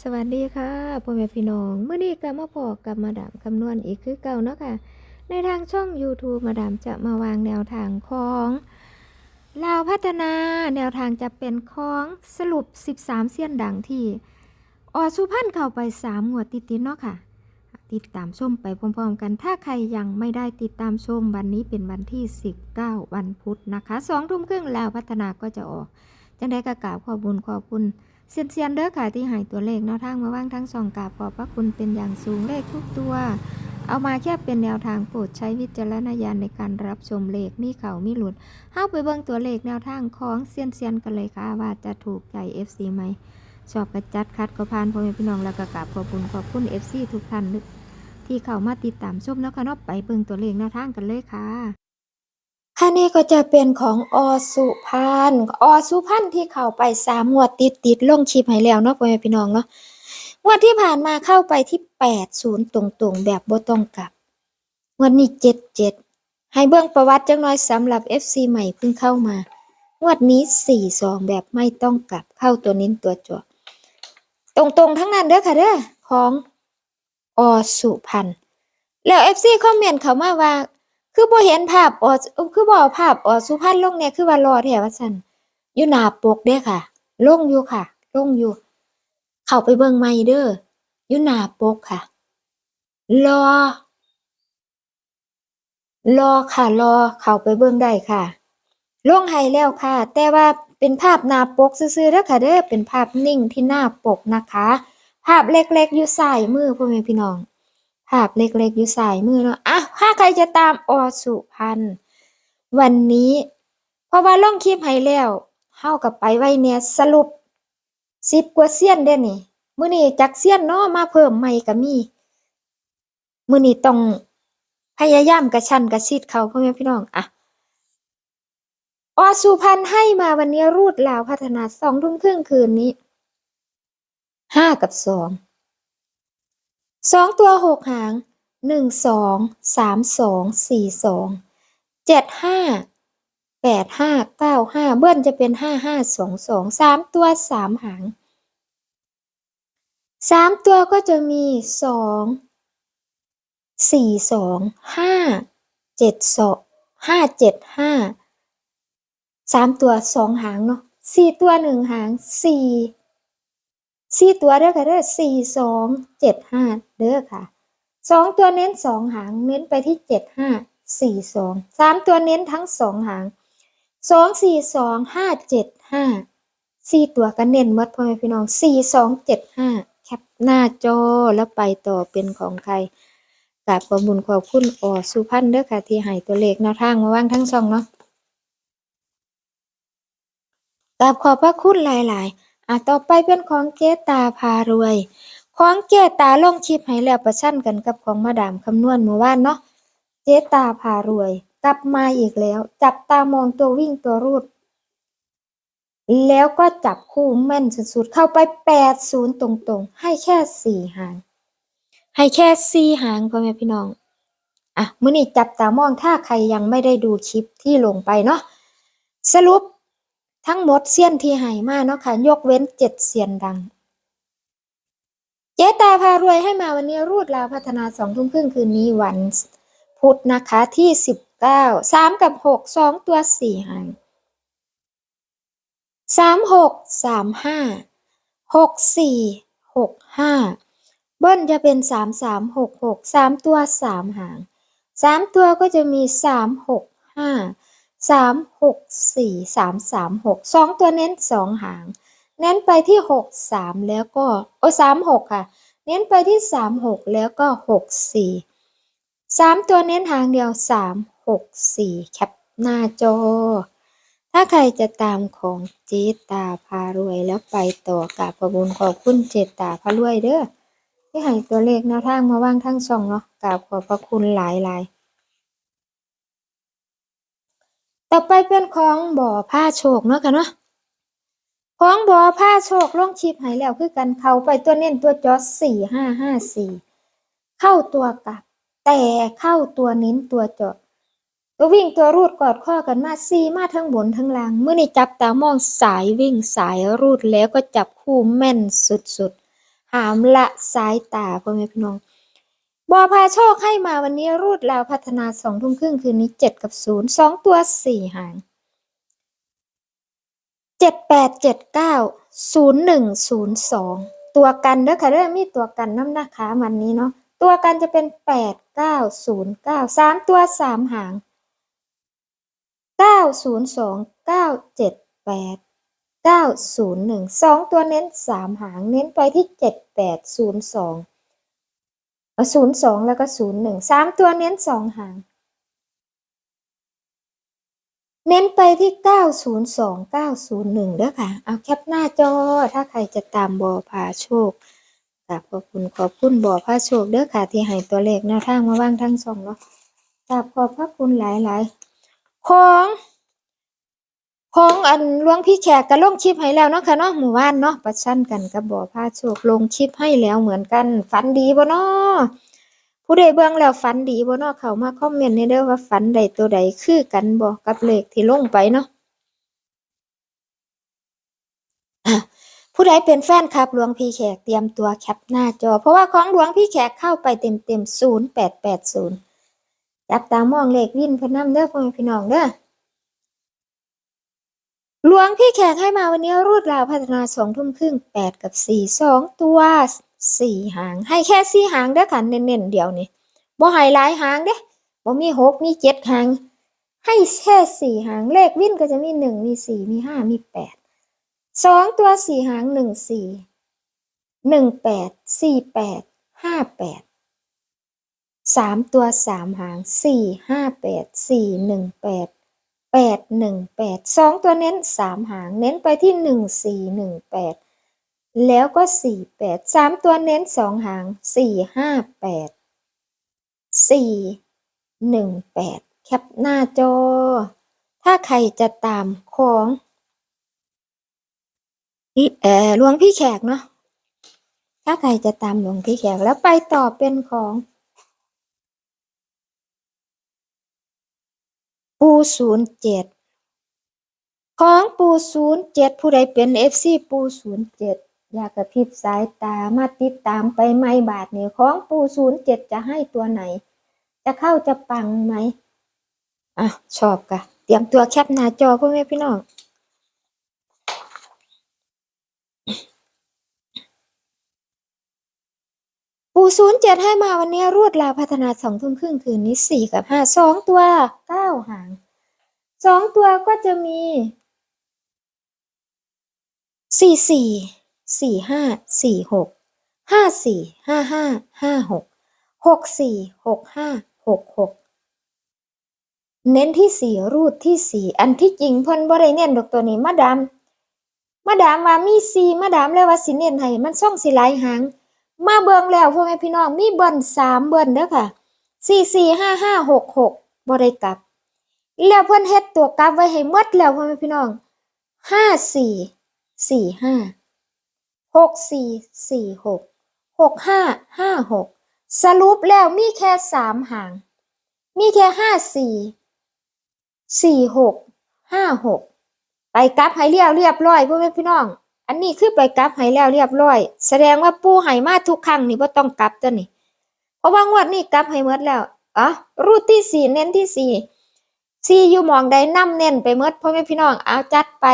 สวัสดีค่ะพ่อแม่พี่น้องเมื่อนี้ก็มาพอกับมาดามคำนวณอีกคือเก่าเนาะค่ะ ในทางช่อง YouTube มาดามจะมาวางแนวทางของลาวพัฒนาแนวทางจะเป็นของสรุป 13 เสี้ยนดังที่ออสุพรรณเข้าไป 3 งวดติดๆเนาะค่ะ ติดตามชมไปพร้อมๆ กันถ้าใครยังไม่ได้ติดตามชมวันนี้เป็นวันที่ 19 วันพุธนะคะสองทุ่มครึ่งลาวพัฒนาก็จะออกจังได้กระกาบขอบคุญขอบคุณ เซียนเซียนเด้อค่ะที่หายตัวเลขแนวทางมาว่างทั้งสองกาบขอบพระคุณเป็นอย่างสูงเลขทุกตัว เอามาแค่เป็นแนวทางโปรดใช้วิจารณญาณในการรับชมเลขมีเขามีหลุดเข้าไปเบิ่งตัวเลขแนวทางของเซียนเซียนกันเลยค่ะว่าจะถูกใจ FC ไหมชอบกระจัดคัดก็พานพ่อแม่พี่น้องแล้วก็กราบขอบคุณขอบคุณ FC ทุกท่านที่เข้ามาติดตามชมแล้วค่ะเนาะไปเบิ่งตัวเลขแนวทางกันเลยค่ะ ค่ะนี่ก็จะเป็นของอสุพันธ์อสุพันธ์ที่เข้าไปสามงวดติดติดลงคลิปให้แล้วเนาะพ่อแม่พี่น้องเนาะงวดที่ผ่านมาเข้าไปที่แปดศูนย์ตรงๆ แบบบ่ต้องกลับงวดนี้เจ็ดเจ็ดให้เบื้องประวัติจังน้อยสำหรับ FC ใหม่เพิ่งเข้ามางวดนี้สี่สองแบบไม่ต้องกลับเข้าตัวนิ้นตัวจวตรงๆทั้งนั้นเด้อค่ะเด้อของอสุพันธ์แล้ว FC คอมเมนต์เขามาว่า คือบ่เห็นภาพออคือบ่เอาภาพออสุพรรณลงเนี่ยคือว่ารอแท้ว่าซั่นอยู่หน้าปกเด้ค่ะ ลงอยู่ค่ะ ลงอยู่ เข้าไปเบิ่งใหม่เด้ออยู่หน้าปกค่ะ รอ รอค่ะ รอเข้าไปเบิ่งได้ค่ะ ลงให้แล้วค่ะ แต่ว่าเป็นภาพหน้าปกซื่อๆเด้อค่ะเด้อเป็นภาพนิ่งที่หน้าปกนะคะ ภาพเล็กๆอยู่ซ้ายมือพ่อแม่พี่น้อง ภาพเล็กๆ อยู่ซ้ายมือเนาะอะถ้าใครจะตามอสุพันวันนี้ เพราะว่าลงคลิปให้แล้วเฮากับไปไว้เนี่ยสรุปสิบกว่าเซียนเด้นี่มื้อนี้จักเซียนเนาะมาเพิ่มใหม่ก็มีมื้อนี้ต้องพยายามกระชั้นกระชิดเขาพ่อแม่พี่น้องอะอสุพันให้มาวันนี้รูดลาวพัฒนาสองทุ่มครึ่งคืนนี้ห้ากับสอง สองตัวหกหางหนึ่งสองสามสองสี่สองเจ็ดห้าแปดห้าเก้าห้าเบิ้ลจะเป็นห้าห้าสองสองสามตัวสามหางสามตัวก็จะมีสองสี่สองห้าเจ็ดสองห้าเจ็ดห้าสามตัวสองหางเนาะสี่ตัวหนึ่งหางสี่ สี่ตัวเด้อค่ะเด้อสี่สองเจ็ดห้าเด้อค่ะสองตัวเน้นสองหางเน้นไปที่เจ็ดห้าสี่สองสามตัวเน้นทั้งสองหางสองสี่สองห้าเจ็ดห้าสี่ตัวก็เน้นมดพ่อแม่พี่น้องสี่สองเจ็ดห้าแคปหน้าจอแล้วไปต่อเป็นของใครกราบขอบุญขอบคุณออสุพันเด้อค่ะ ที่ให้ตัวเลขแนวทางมาว่างทั้งสองเนาะกราบขอบพระคุณหลาย ๆ อะต่อไปเป็นของเกตาพารวย ของเกตาลงคลิปให้แล้วประชันกันกับของมาดามคำนวณเมื่อวานเนาะเจตาพารวย กลับมาอีกแล้ว จับตามองตัววิ่งตัวรูด แล้วก็จับคู่แม่นสุดๆ เข้าไปแปดศูนย์ตรงๆ ให้แค่สี่หาง ให้แค่สี่หางพ่อแม่พี่น้องอะมื้อนี้จับตามองถ้าใครยังไม่ได้ดูคลิปที่ลงไปเนาะสรุป ทั้งหมดเซียนที่ให้มาเนาะค่ะ ยกเว้นเจ็ดเซียนดัง เจ๊ตาพารวยให้มาวันนี้รูดลาวพัฒนาสองทุ่มครึ่งคืนนี้วันพุธนะคะที่สิบเก้าสามกับหกสองตัวสี่หางสามหกสามห้าหกสี่หกห้าเบิ้ลจะเป็นสามสามหกหกสามตัวสามหางสามตัวก็จะมีสามหกห้า สามหกสี่สามสามหกสองตัวเน้นสองหาง เน้นไปที่หกสามแล้วก็โอ้สามหกค่ะ เน้นไปที่สามหกแล้วก็หกสี่สามตัวเน้นหางเดียวสามหกสี่แคปหน้าจอ ถ้าใครจะตามของเจตาพารวยแล้วไปต่อกับประบุญขอบคุณเจตาพารวยเด้อที่ให้ตัวเลขแนวทางมาว่างทั้งสองเนาะกราบขอบพระคุณหลายหลายๆ ต่อไปเป็นของบ่อผ้าโชคเนาะค่ะเนาะของบ่อผ้าโชคลงชิปให้แล้วคือกันเข้าไปตัวเน้นตัวจอสี่ห้าห้าสี่เข้าตัวกลับ แต่เข้าตัวเน้นตัวจอดตัววิ่งตัวรูดกอดข้อกันมาซีมาทั้งบนทั้งล่างเมื่อนี้จับตามองสายวิ่งสายรูดแล้วก็จับคู่แม่นสุดๆหามละสายตาพ่อแม่พี่น้อง บอพาโชคให้มาวันนี้รูดลาวพัฒนาสองทุ่มครึ่งคืนนี้เจ็ดกับศูนย์สองตัวสี่หางเจ็ดแปดเจ็ดเก้าศูนย์หนึ่งศูนย์สองตัวกันเด้อค่ะเด้อมีตัวกันน้ำนะคะวันนี้เนาะตัวกันจะเป็นแปดเก้าศูนย์เก้าสามตัวสามหางเก้าศูนย์สองเก้าเจ็ดแปดเก้าศูนย์หนึ่งสองตัวเน้นสามหางเน้นไปที่เจ็ดแปดศูนย์สอง ศูนย์สองแล้วก็ศูนย์หนึ่งสามตัวเน้นสองหาง เน้นไปที่เก้าศูนย์สองเก้าศูนย์หนึ่งเด้อค่ะ เอาแคปหน้าจอถ้าใครจะตามบอพาโชคขอบคุณขอบคุณบอพาโชคเด้อค่ะที่ให้ตัวเลขแนวทางมาว่างทั้งสองเนาะกราบขอบพระคุณหลายๆ ของ ของอันหลวงพี่แขกก็ลงคลิปให้แล้วเนาะค่ะเนาะหมู่บ้านเนาะประชันกันกับบ่อผ้าโชคลงคลิปให้แล้วเหมือนกันฝันดีบ่เนาะผู้ใดเบิ่งแล้วฝันดีบ่เนาะเข้ามาคอมเมนต์ให้เด้อว่าฝันใดตัวใดคือกันบ่กับเลขที่ลงไปเนาะผู้ใดเป็นแฟนคลับหลวงพี่แขกเตรียมตัวแคปหน้าจอ เพราะว่าของหลวงพี่แขกเข้าไปเต็มๆ0880จับตามองเลขวินพนนเด้อพ่อพี่น้องเด้อ หลวงพี่แขกให้มาวันนี้รูดราวพัฒนาสองทุ่มครึ่งแปดกับสี่สองตัวสี่หาง ให้แค่สี่หางเด้อค่ะเน้นๆเดียวนี่บ่ให้หลายหางเด้บ่มีหกมีเจ็ดหาง ให้แค่สี่หางเลขวิ่นก็จะมีหนึ่งมีสี่มีห้ามีแปดสองตัวสี่หางหนึ่งสี่หนึ่งแปดสี่แปดห้าแปดสามตัวสามหางสี่ห้าแปดสี่หนึ่งแปด แปดหนึ่งแปดสองตัวเน้นสามหางเน้นไปที่หนึ่งสี่หนึ่งแปดแล้วก็สี่แปดสามตัวเน้นสองหางสี่ห้าแปดสี่หนึ่งแปดแคปหน้าจอ ถ้าใครจะตามของเออหลวงพี่แขกเนาะถ้าใครจะตามหลวงพี่แขกแล้วไปต่อเป็นของ ปูศูนย์เจ็ดของปูศูนย์เจ็ดผู้ใดเป็นเอฟซีปูศูนย์เจ็ดอยากกระพริบสายตามาติดตามไปไม่บาทเนี่ยของปูศูนย์เจ็ดจะให้ตัวไหน จะเข้าจะปังไหมอะชอบกะเตรียมตัวแคปหน้าจอพ่อแม่พี่น้อง ปูศูนย์เจ็ดให้มาวันนี้รวดลาวพัฒนาสองทุ่มครึ่งคืนนี้สี่กับห้าสองตัวเก้าหางสองตัวก็จะมีสี่สี่สี่ห้าสี่หกห้าสี่ห้าห้าห้าหกหกสี่หกห้าหกหกเน้นที่สี่รูดที่สี่อันที่จริงเพิ่นบ่ได้เน้นดอกตัวนี้มาดามมาดามว่ามีสี่มาดามเลยว่าสิเน้นให้มันส่องสิหลายหาง มาเบิ่งแล้วพ่อแม่พี่น้องมีเบิ่นสามเบิ่นเด้อค่ะสี่สี่ห้าห้าหกหกบ่ได้กลับ แล้วเพิ่นเฮ็ดตัวกลับไว้ให้หมดแล้วพ่อแม่พี่น้องห้าสี่สี่ห้าหกสี่สี่หกหกห้าห้าหกสรุปแล้วมีแค่สามหาง มีแค่ห้าสี่สี่หกห้าหกไปกลับให้เรียบเรียบร้อยพ่อแม่พี่น้อง อันนี้คือไปกลับให้แล้วเรียบร้อย แสดงว่าปูให้มาทุกครั้งนี่บ่ต้องกลับตัวนี่เพราะว่างวดนี้กลับให้หมดแล้วอ๋อรูทที่สี่เน้นที่สี่สี่อยู่มองใดนํเน้นไปหมดพ่อแม่พี่น้องเอาจัดไป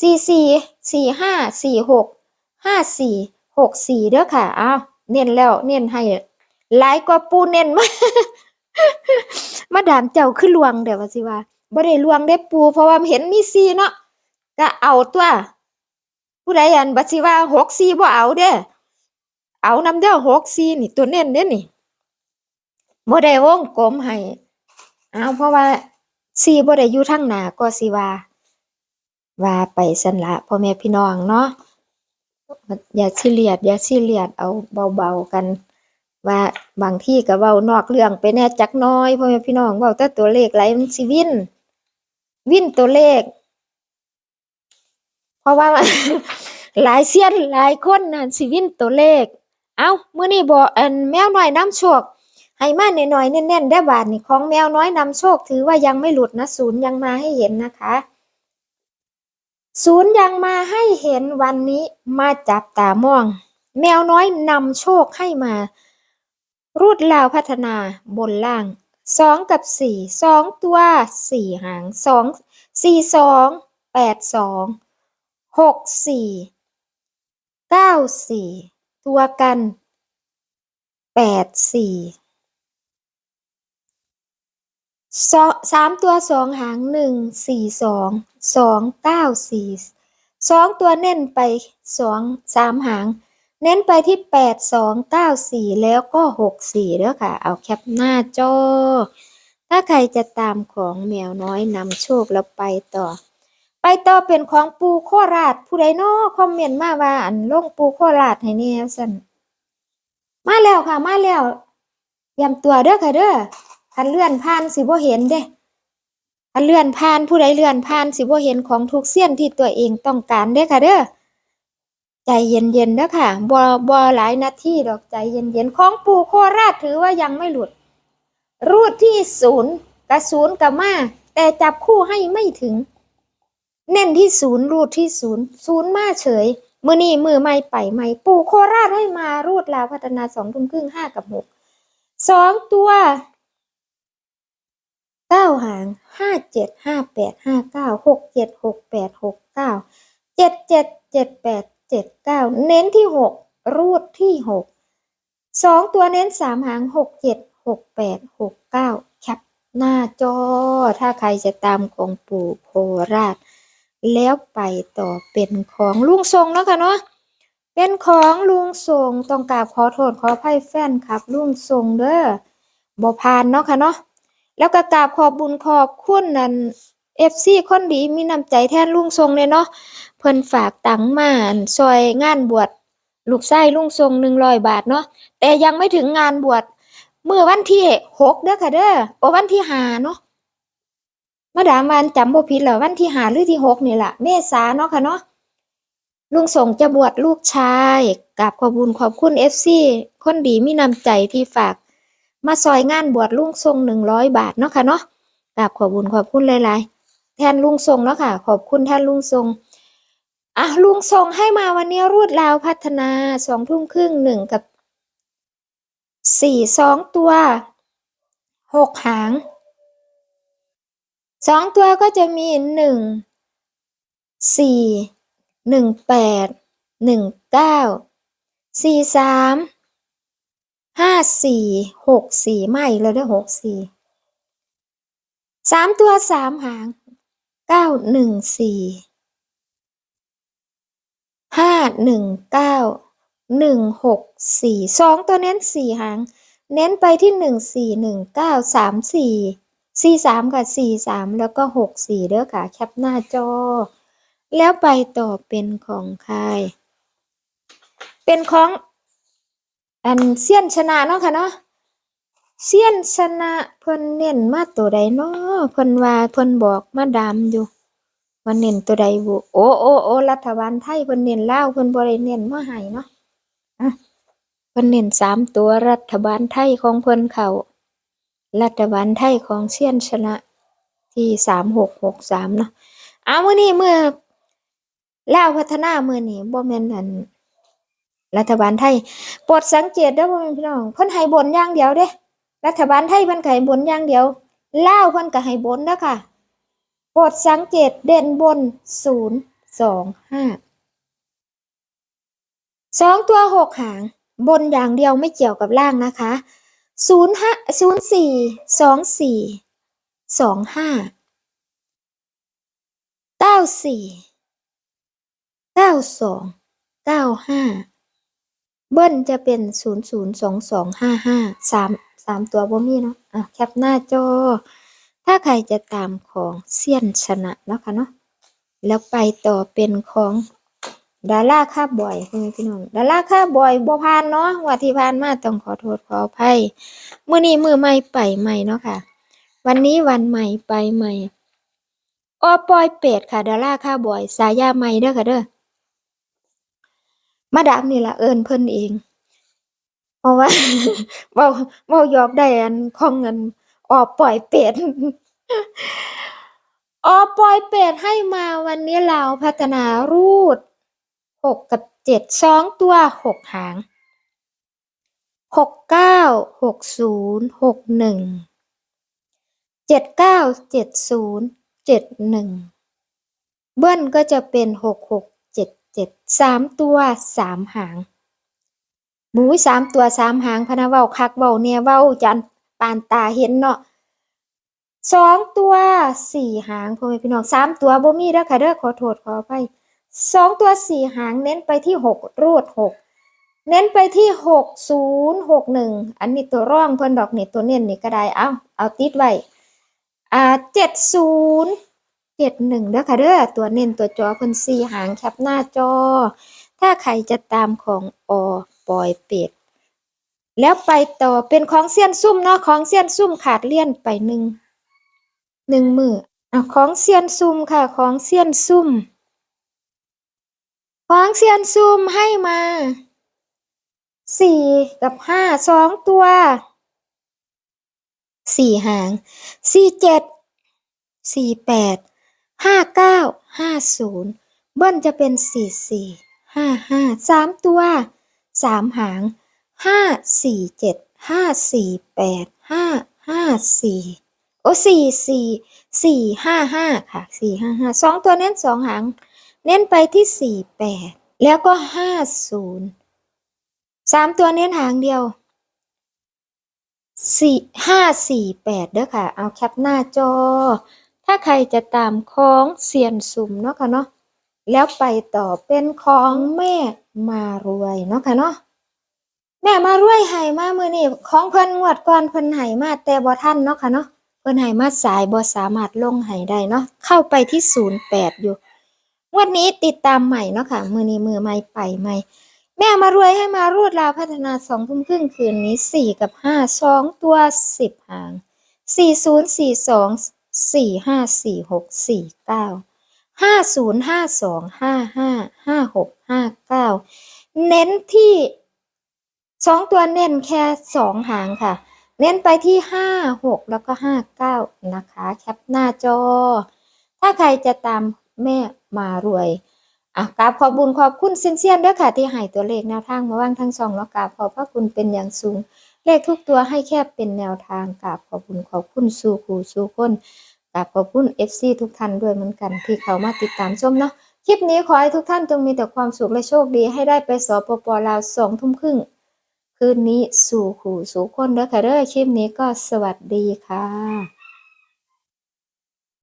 สี่สี่สี่ห้าสี่หกห้าสี่หกสี่เด้อค่ะเอาเน้นแล้วเน้นให้หลายกว่าปูเน้นมามาดามเจ้าคือลวงเดี๋ยวว่าสิว่าบ่ได้ลวงได้ปูเพราะว่าเห็นมีสี่เนาะก็เอาตัว ผู้ใดอันบัดสิว่าหกสี่บ่เอาเด้อเอานำเด้อหกสี่นี่ตัวเน้นเด้อนี่บ่ได้วงกลมให้เอาเพราะว่าสี่บ่ได้อยู่ทางหน้าก็สิว่า ว่าไปสั่นละพ่อแม่พี่น้องเนาะอย่าซีเรียสอย่าซีเรียสเอาเบาๆกัน ว่าบางที่ก็เว้านอกเรื่องไปแน่จักน้อยพ่อแม่พี่น้องเว้าแต่ตัวเลขไหลมันสิวินวินตัวเลข เพราะว่า หลายเซียนหลายคนน่ะสิวินตัวเลข เอ้ามื้อนี้บ่อันแมวน้อยนำโชคให้มาหน่อยๆแน่นๆได้บาดนี่ของแมวน้อยนำโชคถือว่ายังไม่หลุดนะศูนย์ยังมาให้เห็นนะคะศูนย์ยังมาให้เห็นวันนี้มาจับตามอง แมวน้อยนำโชคให้มา รูดลาวพัฒนาบนล่างสองกับสี่สองตัวสี่หางสองสี่สองแปดสองหกสี่ เก้าสี่ตัวกันแปดสี่สองสามตัวสองหางหนึ่งสี่สองสองเก้าสี่สองตัวเน้นไปสองสามหาง เน้นไปที่แปดสองเก้าสี่แล้วก็หกสี่เด้อค่ะ เอาแคปหน้าจอ ถ้าใครจะตามของแมวน้อยนำโชคแล้วไปต่อ ไปต่อเป็นของปูโคราชผู้ใดน้อคอมเมนต์มาว่าอันลงปูโคราชให้แนี่สั่นมาแล้วค่ะมาแล้วยมตัวเด้อค่ะเด้อคันเลื่อนผ่านสิบ่เห็นเด้คันเลื่อนผ่านผู้ใดเลื่อนผ่านสิบ่เห็นของทุกเสี้ยนที่ตัวเองต้องการเด้อค่ะเด้อใจเย็นๆเด้อค่ะบ่บ่หลายนาทีดอกใจเย็นๆของปูโคราชถือว่ายังไม่หลุด รูดที่ศูนย์กับศูนย์กับมา แต่จับคู่ให้ไม่ถึง เน้นที่ศูนย์รูดที่ศูนย์ศูนย์มาเฉย มือนี้มือไม่ไปไม่ปู่โคราชให้มารูดลาวพัฒนาสองทุ่มครึ่งห้ากับหกสองตัวเก้าหางห้าเจ็ดห้าแปดห้าเก้าหกเจ็ดหกแปดหกเก้าเจ็ดเจ็ดเจ็ดแปดเจ็ดเก้าเน้นที่หกรูดที่หกสองตัวเน้นสามหางหกเจ็ดหกแปดหกเก้าแคปหน้าจอ ถ้าใครจะตามของปู่โคราช แล้วไปต่อเป็นของลุงทรงแล้วค่ะเนาะเป็นของลุงทรงต้องกราบขอโทษขออภัยแฟนครับลุงทรงเด้อบ่พานเนาะค่ะเนาะแล้วก็กราบขอบบุญขอบคุณนั่นเอฟซีคนดีมีน้ำใจแทนลุงทรงเลยเนาะเพิ่นฝากตังมานซอยงานบวชลูกไส้ลุงทรงหนึ่งร้อยบาทเนาะแต่ยังไม่ถึงงานบวชเมื่อวันที่หกเด้อค่ะเด้อโอวันที่หาเนาะ มาดามวันจำบ่ผิดเหรอวันที่หาหรือที่หกนี่แหละเมษาเนาะค่ะเนาะลุงส่งจะบวชลูกชายกับขอบุญขอบคุณเอฟซีคนดีมีน้ำใจที่ฝาก มาซอยงานบวชลุงทรงหนึ่งร้อยบาทเนาะค่ะเนาะกับขอบุญขอบคุณหลายๆ แทนลุงทรงเนาะค่ะ ขอบคุณแทนลุงทรงอะลุงส่งให้มาวันนี้รูดลาวพัฒนาสองทุ่มครึ่งหนึ่งกับสี่สองตัวหกหาง สองตัวก็จะมีหนึ่งสี่หนึ่งแปดหนึ่งเก้าสี่สามห้าสี่หกสี่ไม่เลยได้หกสี่สามตัวสามหางเก้าหนึ่งสี่ห้าหนึ่งเก้าหนึ่งหกสี่สองตัวเน้นสี่หาง เน้นไปที่หนึ่งสี่หนึ่งเก้าสามสี่ สี่สามกับสี่สามแล้วก็หกสี่เด้อค่ะ แคปหน้าจอ แล้วไปต่อเป็นของใครเป็นของ อันเซียนชนะเนาะค่ะเนาะเซียนชนะเพิ่นเน้นมาตัวใดเนาะเพิ่นว่าเพิ่นบอกมาดามอยู่ว่าเน้นตัวใดบุโอ้โอ้โอ้รัฐบาลไทยเพิ่นเน้นเลาเพิ่นบ่ได้เน้นมาให้เนาะอะเพิ่นเน้นสามตัวรัฐบาลไทยของเพิ่นเขา รัฐบาลไทยของเซียนชนะที่สามหกหกสามเนาะเอาเมื้อนี้เมื่อลาวพัฒนาเมื้อนี้บ่แม่นอันรัฐบาลไทยโปรดสังเกตเด้อพ่อแม่พี่น้องเพิ่นให้บนอย่างเดียวเด้ รัฐบาลไทยเพิ่นก็ให้บนอย่างเดียวลาวเพิ่นก็ให้บนเด้อค่ะโปรดสังเกตเด่นบนศูนย์สองห้าสองตัวหกหาง บนอย่างเดียวไม่เกี่ยวกับล่างนะคะ ศูนย์ห้าศูนย์สี่สองสี่สองห้าเก้าสี่เก้าสองเก้าห้าเบิ้ลจะเป็นศูนย์ศูนย์สองสองห้าห้าสามสามตัวบ่มีเนาะอะแคปหน้าจอ ถ้าใครจะตามของเซียนชนะแล้วค่ะเนาะแล้วไปต่อเป็นของ ดาราค่าบ่อยคุณพี่น้องดาราค่าบ่อยบ่ผ่านเนาะว่าที่ผ่านมาต้องขอโทษขออภัยมื้อนี้มือใหม่ไปใหม่เนาะค่ะ วันนี้วันใหม่ไปใหม่ออปอยเป็ดค่ะดาราค่าบ่อย สายาใหม่เด้อค่ะเด้อมาดามนี่ละเอิ้นเพิ่นเอง เพราะว่าเว้าเว้ายอกได้อันของเงินออปอยเป็ดออปอยเป็ดให้มาวันนี้เราพัฒนารูด หกกับเจ็ดสองตัวหกหางหกเก้าหกศูนย์หกหนึ่งเจ็ดเก้าเจ็ดศูนย์เจ็ดหนึ่งเบิ้ลก็จะเป็นหกหกเจ็ดเจ็ดสามตัวสามหางหมูสามตัวสามหางพะนะเว้าคักเว้าเนี่ยเว้าจันปานตาเห็นเนาะสองตัวสี่หางพ่อแม่พี่น้องสามตัวบ่มีเด้อค่ะเด้อขอโทษขออภัย สองตัวสี่หางเน้นไปที่หกรูดหกเน้นไปที่หกศูนย์หกหนึ่งอันนี้ตัวร่องเพิ่นดอกนี่ตัวเน้นนี่ก็ได้เอาเอาติดไว้อ่าเจ็ดศูนย์เจ็ดหนึ่งเด้อค่ะเด้อตัวเน้นตัวจอเพิ่นสี่หางแคปหน้าจอ ถ้าใครจะตามของอปอยเป็ดแล้วไปต่อเป็นของเซียนซุ่มเนาะของเซียนซุ่มขาดเลี่ยนไปหนึ่งหนึ่งมืออะของเซียนซุ่มค่ะของเซียนซุ่ม ของเซียนซุ่มให้มาสี่กับห้าสองตัวสี่หางสี่เจ็ดสี่แปดห้าเก้าห้าศูนย์เบิ้ลจะเป็นสี่สี่ห้าห้าสามตัวสามหางห้าสี่เจ็ดห้าสี่แปดห้าห้าสี่โอ้สี่สี่สี่ห้าห้าค่ะสี่ห้าห้าสองตัวเน้นสองหาง เน้นไปที่สี่แปดแล้วก็ห้าศูนย์สามตัวเน้นหางเดียวสี่ห้าสี่แปดเด้อค่ะ เอาแคปหน้าจอ ถ้าใครจะตามของเซียนสุ่มเนาะค่ะเนาะแล้วไปต่อเป็นของแม่มารวยเนาะค่ะเนาะแม่มารวยให้มามื้อนี้ของเพิ่นงวดก่อนเพิ่นให้มาแต่บ่ทันเนาะค่ะเนาะเพิ่นให้มาสายบ่สามารถลงให้ได้เนาะเข้าไปที่ 08 อยู่ งวดนี้ติดตามใหม่เนาะค่ะ มือนี้มือใหม่ไปใหม่แม่มารวยให้มารวดลาวพัฒนา2ทุ่มครึ่งคืนนี้4กับ5 2ตัว10หาง4042 4546 49 5052 55 56 59เน้นที่สองตัวเน้นแค่สองหางค่ะ เน้นไปที่ห้าหกแล้วก็ห้าเก้านะคะ แคปหน้าจอ ถ้าใครจะตามแม่ มารวยอะกราบขอบบุญขอบคุณเซียนเซียนๆด้วยค่ะที่ให้ตัวเลขแนวทางมาว่างทั้งสองแล้วกราบขอบพระคุณเป็นอย่างสูง เลขทุกตัวให้แค่เป็นแนวทางกราบขอบคุณขอบคุณสู่ครูสู่คนกราบขอบคุณ FC ทุกท่านด้วยเหมือนกันที่เขามาติดตามชมเนาะคลิปนี้ขอให้ทุกท่านจงมีแต่ความสุขและโชคดีให้ได้ไปสปปลาวสองทุ่มครึ่งคืนนี้สู่ขู่สู่คนเด้อค่ะเด้อคลิปนี้ก็สวัสดีค่ะ